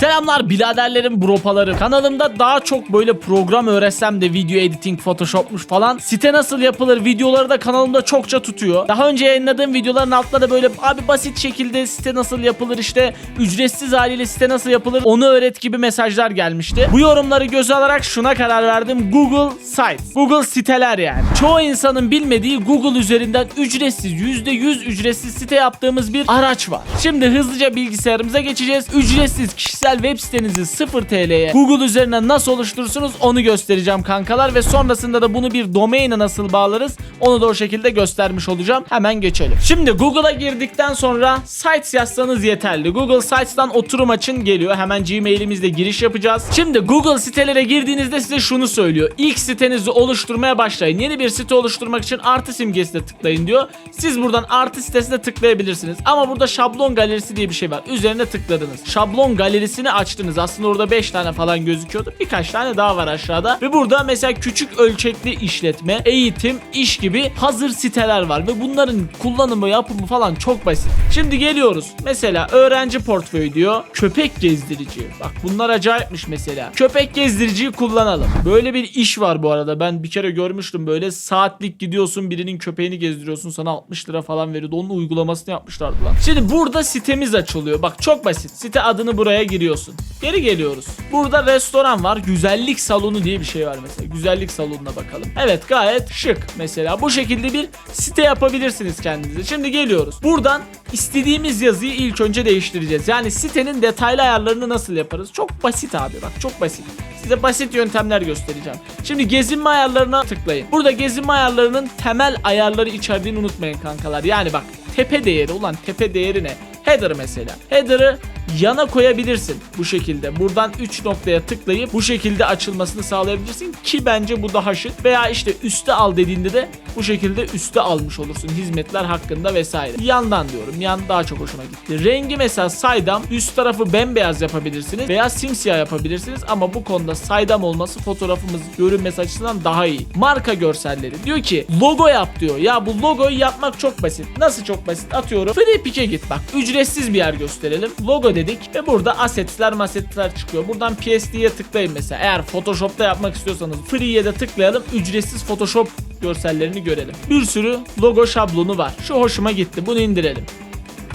Selamlar biraderlerim bropalarım. Kanalımda daha çok böyle program öğretsem de video editing, photoshopmuş falan. Site nasıl yapılır videoları da kanalımda çokça tutuyor. Daha önce yayınladığım videoların altında da böyle abi basit şekilde site nasıl yapılır işte ücretsiz haliyle site nasıl yapılır onu öğret gibi mesajlar gelmişti. Bu yorumları göze alarak şuna karar verdim. Google Sites. Google siteler yani. Çoğu insanın bilmediği Google üzerinden ücretsiz %100 ücretsiz site yaptığımız bir araç var. Şimdi hızlıca bilgisayarımıza geçeceğiz. Ücretsiz kişisel web sitenizi 0 TL'ye Google üzerinden nasıl oluşturursunuz onu göstereceğim kankalar ve sonrasında da bunu bir domain'e nasıl bağlarız onu da o şekilde göstermiş olacağım. Hemen geçelim. Şimdi Google'a girdikten sonra Sites yazsanız yeterli. Google Sites'tan oturum açın geliyor. Hemen Gmail'imizle giriş yapacağız. Şimdi Google sitelere girdiğinizde size şunu söylüyor. İlk sitenizi oluşturmaya başlayın. Yeni bir site oluşturmak için artı simgesine tıklayın diyor. Siz buradan artı sitesine tıklayabilirsiniz. Ama burada şablon galerisi diye bir şey var. Üzerine tıkladınız. Şablon galerisini açtınız. Aslında orada 5 tane falan gözüküyordu. Birkaç tane daha var aşağıda. Ve burada mesela küçük ölçekli işletme, eğitim, iş gibi hazır siteler var. Ve bunların kullanımı, yapımı falan çok basit. Şimdi geliyoruz. Mesela öğrenci portföyü diyor. Köpek gezdirici. Bak bunlar acayipmiş mesela. Köpek gezdiriciyi kullanalım. Böyle bir iş var bu arada. Ben bir kere görmüştüm böyle saatlik gidiyorsun birinin köpeğini gezdiriyorsun sana 60 lira falan veriyordu. Onun uygulamasını yapmışlardı lan. Şimdi burada sitemiz açılıyor. Bak çok basit. Site adını buraya giriyorsun. Geri geliyoruz. Burada restoran var. Güzellik salonu diye bir şey var mesela. Güzellik salonuna bakalım. Evet gayet şık mesela. Bu şekilde bir site yapabilirsiniz kendinize. Şimdi geliyoruz. Buradan istediğimiz yazıyı ilk önce değiştireceğiz. Yani sitenin detaylı ayarlarını nasıl yaparız? Çok basit abi bak çok basit. Size basit yöntemler göstereceğim. Şimdi gezinme ayarlarına tıklayın. Burada gezinme ayarlarının temel ayarları içerdiğini unutmayın kankalar. Yani bak tepe değeri ulan tepe değeri ne? Header mesela. Header'ı yana koyabilirsin bu şekilde. Buradan 3 noktaya tıklayıp bu şekilde açılmasını sağlayabilirsin ki bence bu daha şık. Veya işte üste al dediğinde de bu şekilde üste almış olursun hizmetler hakkında vesaire. Yandan diyorum. Yan daha çok hoşuma gitti. Rengi mesela saydam üst tarafı bembeyaz yapabilirsiniz veya simsiyah yapabilirsiniz ama bu konuda saydam olması fotoğrafımız görünmesi açısından daha iyi. Marka görselleri. Diyor ki logo yap diyor. Ya bu logoyu yapmak çok basit. Nasıl çok basit? Atıyorum. Free Pick'e git bak. Ücretsiz bir yer gösterelim. Logo dedik ve burada asetler masetler çıkıyor. Buradan PSD'ye tıklayın mesela. Eğer Photoshop'ta yapmak istiyorsanız Free'ye de tıklayalım. Ücretsiz Photoshop görsellerini görelim. Bir sürü logo şablonu var. Şu hoşuma gitti. Bunu indirelim.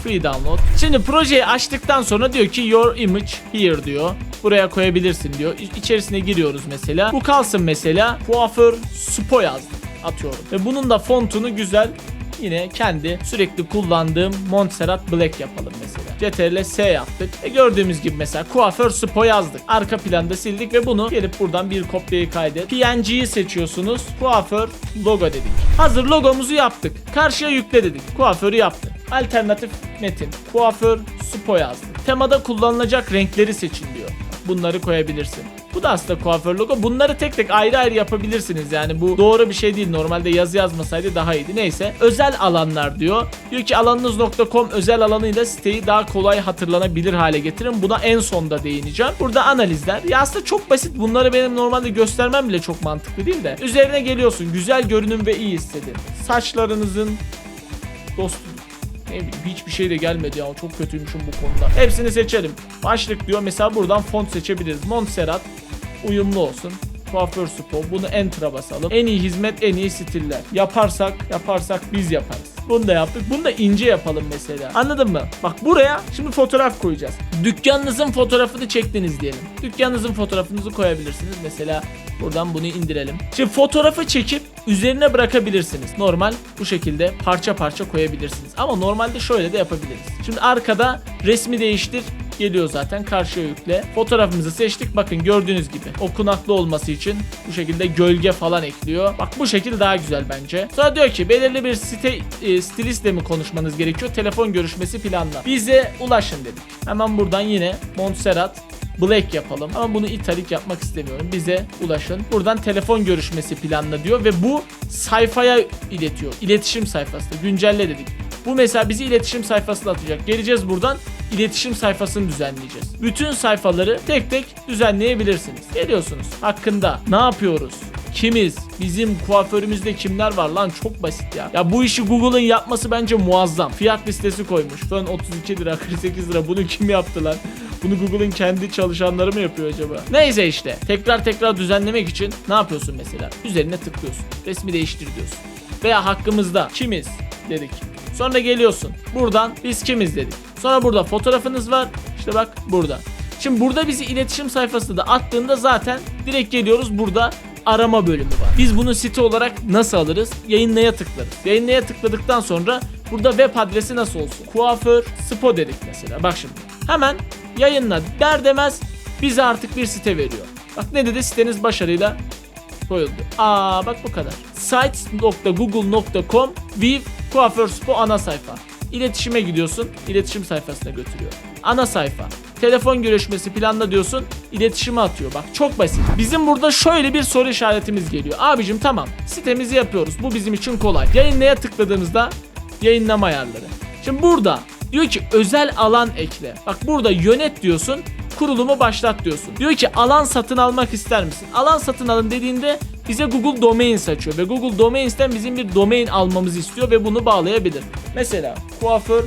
Free download. Şimdi projeyi açtıktan sonra diyor ki your image here diyor. Buraya koyabilirsin diyor. İ- İçerisine giriyoruz mesela. Bu kalsın mesela. Kuaför Spo yazdım. Atıyorum. Ve bunun da fontunu güzel yine kendi sürekli kullandığım Montserrat Black yapalım mesela. CTRL S yaptık. E gördüğümüz gibi mesela kuaför spo yazdık. Arka planda sildik ve bunu gelip buradan bir kopyayı kaydet. PNG'yi seçiyorsunuz. Kuaför logo dedik. Hazır logomuzu yaptık. Karşıya yükle dedik. Kuaförü yaptık. Alternatif metin. Kuaför spo yazdık. Temada kullanılacak renkleri seçin diyor. Bunları koyabilirsin. Bu da aslında kuaför logo. Bunları tek tek ayrı ayrı yapabilirsiniz. Yani bu doğru bir şey değil. Normalde yazı yazmasaydı daha iyiydi. Neyse. Özel alanlar diyor. Diyor ki alanınız.com özel alanıyla siteyi daha kolay hatırlanabilir hale getirin. Buna en sonda değineceğim. Burada analizler. Ya aslında çok basit. Bunları benim normalde göstermem bile çok mantıklı değil de. Üzerine geliyorsun. Güzel görünüm ve iyi hissedin. Saçlarınızın dostu ne hiçbir şey de gelmedi ya çok kötüymüşüm bu konuda. Hepsini seçelim. Başlık diyor mesela buradan font seçebiliriz. Montserrat uyumlu olsun. Kuaför spo. Bunu enter'a basalım. En iyi hizmet, en iyi stiller. Yaparsak, yaparsak biz yaparız. Bunu da yaptık. Bunu da ince yapalım mesela. Anladın mı? Bak buraya şimdi fotoğraf koyacağız. Dükkanınızın fotoğrafını çektiniz diyelim. Dükkanınızın fotoğrafınızı koyabilirsiniz. Mesela buradan bunu indirelim. Şimdi fotoğrafı çekip üzerine bırakabilirsiniz. Normal bu şekilde parça parça koyabilirsiniz. Ama normalde şöyle de yapabiliriz. Şimdi arkada resmi değiştir geliyor zaten karşıya yükle. Fotoğrafımızı seçtik. Bakın gördüğünüz gibi okunaklı olması için bu şekilde gölge falan ekliyor. Bak bu şekil daha güzel bence. Sonra diyor ki belirli bir site e, stilistle mi konuşmanız gerekiyor? Telefon görüşmesi planla. Bize ulaşın dedik. Hemen buradan yine Montserrat Black yapalım ama bunu italik yapmak istemiyorum. Bize ulaşın. Buradan telefon görüşmesi planla diyor ve bu sayfaya iletiyor. İletişim sayfasında güncelle dedik. Bu mesela bizi iletişim sayfasına atacak. Geleceğiz buradan iletişim sayfasını düzenleyeceğiz. Bütün sayfaları tek tek düzenleyebilirsiniz. Geliyorsunuz. Hakkında ne yapıyoruz? Kimiz? Bizim kuaförümüzde kimler var lan? Çok basit ya. Ya bu işi Google'ın yapması bence muazzam. Fiyat listesi koymuş. Fön 32 lira, 48 lira. Bunu kim yaptı lan? Bunu Google'ın kendi çalışanları mı yapıyor acaba? Neyse işte. Tekrar tekrar düzenlemek için ne yapıyorsun mesela? Üzerine tıklıyorsun. Resmi değiştir diyorsun. Veya hakkımızda kimiz dedik. Sonra geliyorsun. Buradan biz kimiz dedik. Sonra burada fotoğrafınız var. İşte bak burada. Şimdi burada bizi iletişim sayfasında da attığında zaten direkt geliyoruz burada arama bölümü var. Biz bunu site olarak nasıl alırız? Yayınlaya tıklarız. Yayınlaya tıkladıktan sonra burada web adresi nasıl olsun? Kuaför Spo dedik mesela. Bak şimdi. Hemen yayınla der demez bize artık bir site veriyor. Bak ne dedi siteniz başarıyla koyuldu. Aa bak bu kadar. sites.google.com with kuaför spo ana sayfa. İletişime gidiyorsun. iletişim sayfasına götürüyor. Ana sayfa. Telefon görüşmesi planla diyorsun. iletişime atıyor. Bak çok basit. Bizim burada şöyle bir soru işaretimiz geliyor. Abicim tamam. Sitemizi yapıyoruz. Bu bizim için kolay. Yayınlaya tıkladığımızda yayınlama ayarları. Şimdi burada diyor ki özel alan ekle. Bak burada yönet diyorsun. Kurulumu başlat diyorsun. Diyor ki alan satın almak ister misin? Alan satın alın dediğinde bize Google Domains açıyor ve Google Domains'ten bizim bir domain almamızı istiyor ve bunu bağlayabilir. Mesela kuaför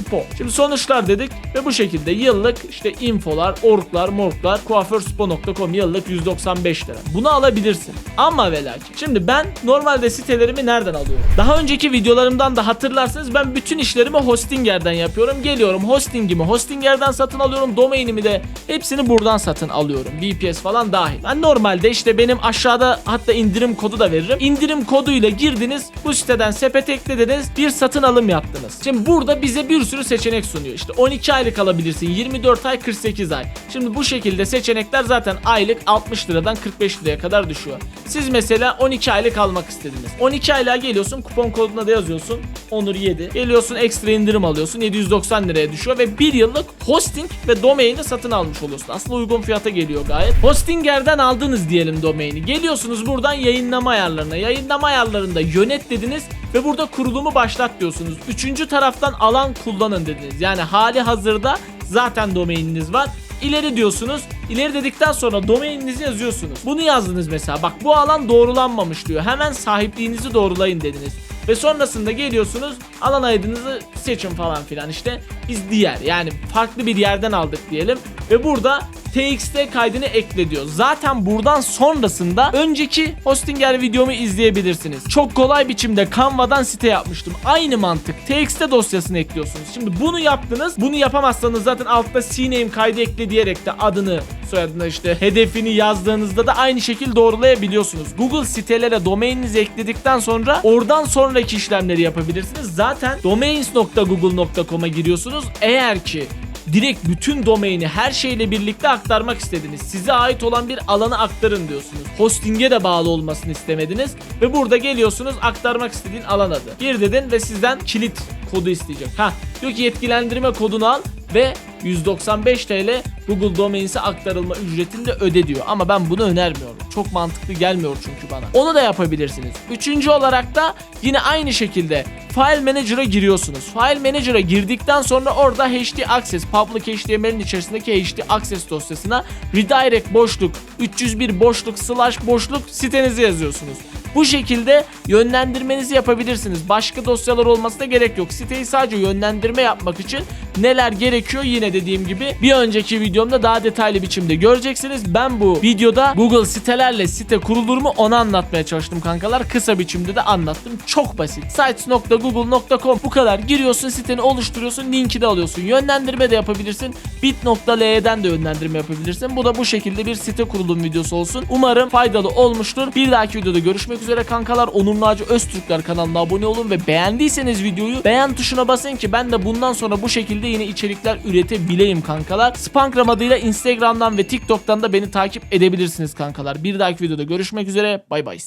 Spo. Şimdi sonuçlar dedik ve bu şekilde yıllık işte infolar, orklar, morklar, kuaförspo.com yıllık 195 lira. Bunu alabilirsin. Ama ve lakin. Şimdi ben normalde sitelerimi nereden alıyorum? Daha önceki videolarımdan da hatırlarsınız ben bütün işlerimi Hostinger'den yapıyorum. Geliyorum hostingimi Hostinger'den satın alıyorum. Domainimi de hepsini buradan satın alıyorum. VPS falan dahil. Ben normalde işte benim aşağıda hatta indirim kodu da veririm. İndirim koduyla girdiniz bu siteden sepet eklediniz bir satın alım yaptınız. Şimdi burada bize bir sürü seçenek sunuyor. İşte 12 aylık alabilirsin 24 ay 48 ay. Şimdi bu şekilde seçenekler zaten aylık 60 liradan 45 liraya kadar düşüyor. Siz mesela 12 aylık almak istediniz. 12 aylığa geliyorsun kupon koduna da yazıyorsun. Onur 7. Geliyorsun ekstra indirim alıyorsun 790 liraya düşüyor ve 1 yıllık hosting ve domaini satın almış oluyorsun. Aslında uygun fiyata geliyor gayet. Hostinger'den aldınız diyelim domaini. Geliyorsunuz buradan yayınlama ayarlarına. Yayınlama ayarlarında yönet dediniz ve burada kurulumu başlat diyorsunuz. Üçüncü taraftan alan kullanın dediniz. Yani hali hazırda zaten domaininiz var. İleri diyorsunuz. İleri dedikten sonra domaininizi yazıyorsunuz. Bunu yazdınız mesela. Bak bu alan doğrulanmamış diyor. Hemen sahipliğinizi doğrulayın dediniz. Ve sonrasında geliyorsunuz alan aydınızı seçin falan filan işte biz diğer yani farklı bir yerden aldık diyelim ve burada TXT kaydını ekle diyor. Zaten buradan sonrasında önceki Hostinger videomu izleyebilirsiniz. Çok kolay biçimde Canva'dan site yapmıştım. Aynı mantık. TXT dosyasını ekliyorsunuz. Şimdi bunu yaptınız. Bunu yapamazsanız zaten altta CNAME kaydı ekle diyerek de adını soyadını işte hedefini yazdığınızda da aynı şekilde doğrulayabiliyorsunuz. Google sitelere domaininizi ekledikten sonra oradan sonraki işlemleri yapabilirsiniz. Zaten domains.google.com'a giriyorsunuz. Eğer ki direkt bütün domaini her şeyle birlikte aktarmak istediniz. Size ait olan bir alanı aktarın diyorsunuz. Hosting'e de bağlı olmasını istemediniz ve burada geliyorsunuz aktarmak istediğin alan adı. Gir dedin ve sizden kilit kodu isteyecek. Ha diyor ki yetkilendirme kodunu al ve 195 TL Google Domains'e aktarılma ücretini de öde diyor. Ama ben bunu önermiyorum. Çok mantıklı gelmiyor çünkü bana. Onu da yapabilirsiniz. Üçüncü olarak da yine aynı şekilde File Manager'a giriyorsunuz. File Manager'a girdikten sonra orada HD Access, Public HTML'in içerisindeki HD Access dosyasına redirect boşluk, 301 boşluk, slash boşluk sitenizi yazıyorsunuz. Bu şekilde yönlendirmenizi yapabilirsiniz. Başka dosyalar olmasına gerek yok. Siteyi sadece yönlendirme yapmak için neler gerekiyor yine dediğim gibi bir önceki videomda daha detaylı biçimde göreceksiniz. Ben bu videoda Google sitelerle site kurulur mu onu anlatmaya çalıştım kankalar. Kısa biçimde de anlattım. Çok basit. sites.google.com bu kadar. Giriyorsun siteni oluşturuyorsun linki de alıyorsun. Yönlendirme de yapabilirsin. bit.le'den de yönlendirme yapabilirsin. Bu da bu şekilde bir site kurulum videosu olsun. Umarım faydalı olmuştur. Bir dahaki videoda görüşmek üzere kankalar. Onur Naci Öztürkler kanalına abone olun ve beğendiyseniz videoyu beğen tuşuna basın ki ben de bundan sonra bu şekilde yine içerikler üretebileyim kankalar. Spankram adıyla Instagram'dan ve TikTok'tan da beni takip edebilirsiniz kankalar. Bir dahaki videoda görüşmek üzere. Bay bay.